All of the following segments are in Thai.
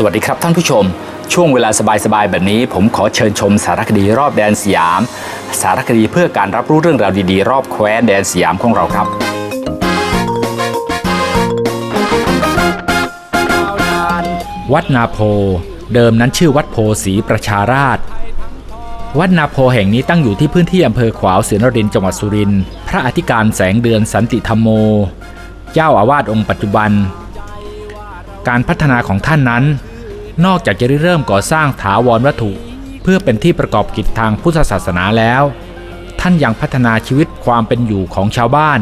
สวัสดีครับท่านผู้ชม ช่วงเวลาสบายๆแบบนี้ ผมขอเชิญชมสารคดีรอบแดนสยาม สารคดีเพื่อการรับรู้เรื่องราวดีๆ รอบแคว้นแดนสยามของเราครับวัดนาโพ เดิมนั้นชื่อวัดโพศรีประชาราช วัดนาโพแห่งนี้ตั้งอยู่ที่พื้นที่อำเภอขวาวศรีนรินจังหวัดสุรินทร์พระอธิการแสงเดือนสันติธรรมโม เจ้าอาวาสองค์ปัจจุบัน การพัฒนาของท่านนั้น นอกจากจะเริ่มก่อสร้างถาวรวัตถุ เพื่อเป็นที่ประกอบกิจทางพุทธศาสนาแล้ว ท่านยังพัฒนาชีวิตความเป็นอยู่ของชาวบ้าน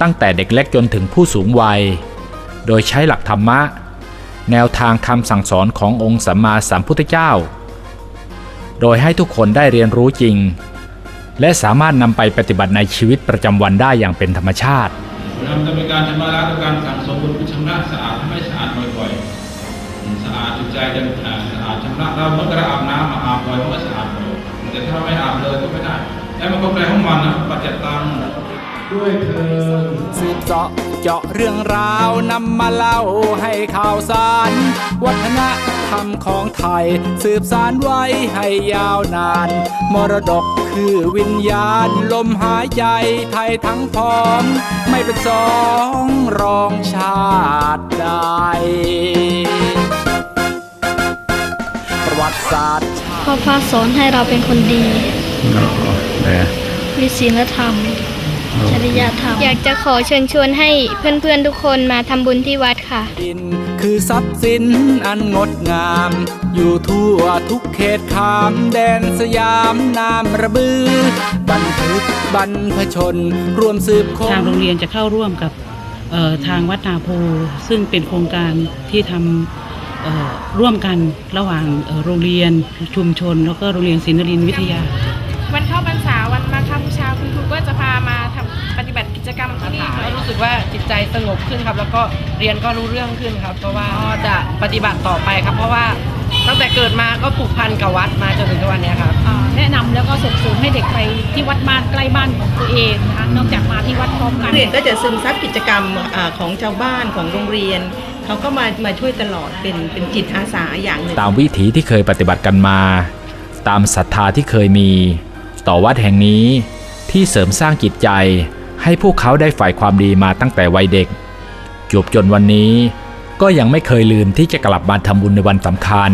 ตั้งแต่เด็กเล็กจนถึงผู้สูงวัย โดยใช้หลักธรรมะ แนวทางคำสั่งสอนขององค์สัมมาสัมพุทธเจ้า โดยให้ทุกคนได้เรียนรู้จริง และสามารถนำไปปฏิบัติในชีวิตประจำวันได้อย่างเป็นธรรมชาติทำดำการชำระล้างการสั่งสมบุญชำระสะอาดให้สะอาดบ่อยๆ สะอาดจิตใจจะสะอาดชำระเราเมื่อกระอาบน้ำมาอาบบ่อยมันก็สะอาดบ่อยแต่ถ้าไม่อาบเลยก็ไม่ได้แต่มันก็แปลของมันนะปัจจตังด้วยเธอสืบเจาะเจาะเรื่องราวนำมาเล่าให้ข่าวสาร วัฒนธรรมของไทย สืบสารไว้ให้ยาวนาน มรดกคือวิญญาณ ลมหายใจไทยทั้งพร้อม ไม่เป็นสองรองชาติใด ศาสตร์พ่อพระสอนให้เราเป็นคนดีมีศีลธรรม จริยธรรม อยากจะขอเชิญชวนให้เพื่อนๆทุกคนมาทำบุญที่วัดค่ะ ดินคือทรัพย์สินอันงดงาม อยู่ทั่วทุกเขตขามแดนสยามนามระบือบันทึกบรรพชน รวมสืบคทางงโรงเรียนจะเข้าร่วมกับเอ่อทางวัดนาโพซึ่งเป็นโครงการที่ทำเอ่อ ร่วมกันระหว่างเอ่อโรงเรียนชุมชน แล้วก็โรงเรียนศรีนครินทร์วิทยา วันเข้าพรรษาวันมาฆบูชาคุณครูก็จะพามาทำปฏิบัติกิจกรรมที่นี่ค่ะก็รู้สึกว่าจิตใจสงบขึ้นครับ แล้วก็เรียนก็รู้เรื่องขึ้นครับ เพราะว่าก็จะปฏิบัติต่อไปครับ เพราะว่าตั้งแต่เกิดมาก็ผูกพันกับวัดมาจนถึงทุกวันเนี้ยครับอ่าแนะนำแล้วก็ส่งเสริมให้เด็กไปที่วัดบ้านใกล้บ้านของตัวเองนะคะนอกจากมาที่วัดพร้อมกันเรียนก็จะซึมซับกิจกรรมอาของชาวบ้านของโรงเรียน เขาก็มามาช่วยตลอดเป็นเป็นจิตอาสาอย่างหนึ่งตามวิถีที่เคยปฏิบัติกันมา ตามศรัทธาที่เคยมี ต่อวัดแห่งนี้ที่เสริมสร้างจิตใจให้พวกเขาได้ฝ่ายความดีมาตั้งแต่วัยเด็กจบจนวันนี้ก็ยังไม่เคยลืมที่จะกลับมาทำบุญในวันสำคัญ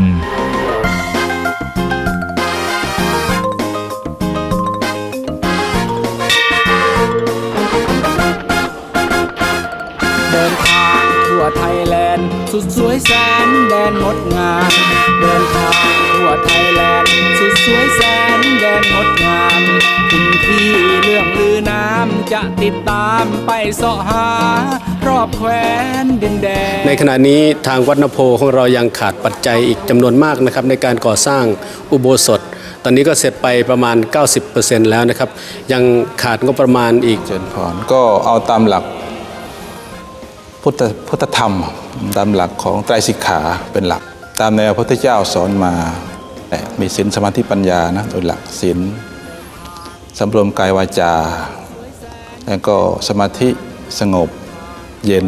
สุดสวยแสนแดนงดงามเดินทางทั่วไทยแลนด์สุดสวยแสนแดนงดงามถึงที่เรื่องลือน้ำจะติดตามไปเสาะหารอบแคว้นดินแดนในขณะนี้ทางวัดนโพของเรายังขาดปัจจัยอีกจำนวนมากนะครับในการก่อสร้างอุโบสถ ตอนนี้ก็เสร็จไปประมาณ 90%แล้วนะครับ ยังขาดงบประมาณอีกเจริญพรก็เอาตามหลัก พุทธพุทธธรรมตามหลักของไตรสิกขาเป็นหลัก ตามแนวพระพุทธเจ้าสอนมามีศีลสมาธิปัญญานะโดยหลักศีลสำรวมกายวาจา แล้วก็สมาธิสงบเย็น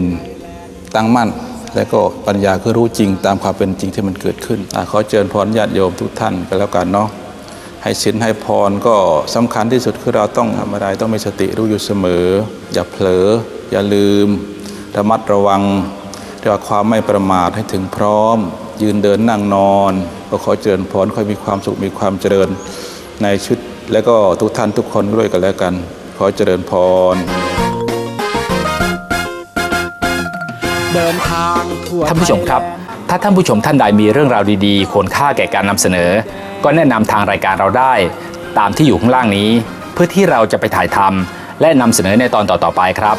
ตั้งมั่น แล้วก็ปัญญาคือรู้จริงตามความเป็นจริงที่มันเกิดขึ้นอขอเจริญพรญาติโยมทุกท่านกันแล้วกันเนาะให้ศีลให้พรก็สำคัญที่สุดคือเราต้องทำอะไรต้องมีสติรู้อยู่เสมอ อย่าเผลอ อย่าลืม ระมัดระวังเรียกว่าความไม่ประมาทให้ถึงพร้อม ยืนเดินนั่งนอน ก็ขอเจริญพรค่อยมีความสุขมีความเจริญในชีวิตและก็ทุกท่านทุกคนด้วยกันแล้วกัน ขอเจริญพร เดินทางทั่วท่านผู้ชมครับ ถ้าท่านผู้ชมท่านใดมีเรื่องราวดีๆควรค่าแก่การนำเสนอ ก็แนะนำทางรายการเราได้ ตามที่อยู่ข้างล่างนี้ เพื่อที่เราจะไปถ่ายทำและนำเสนอในตอนต่อๆไปครับ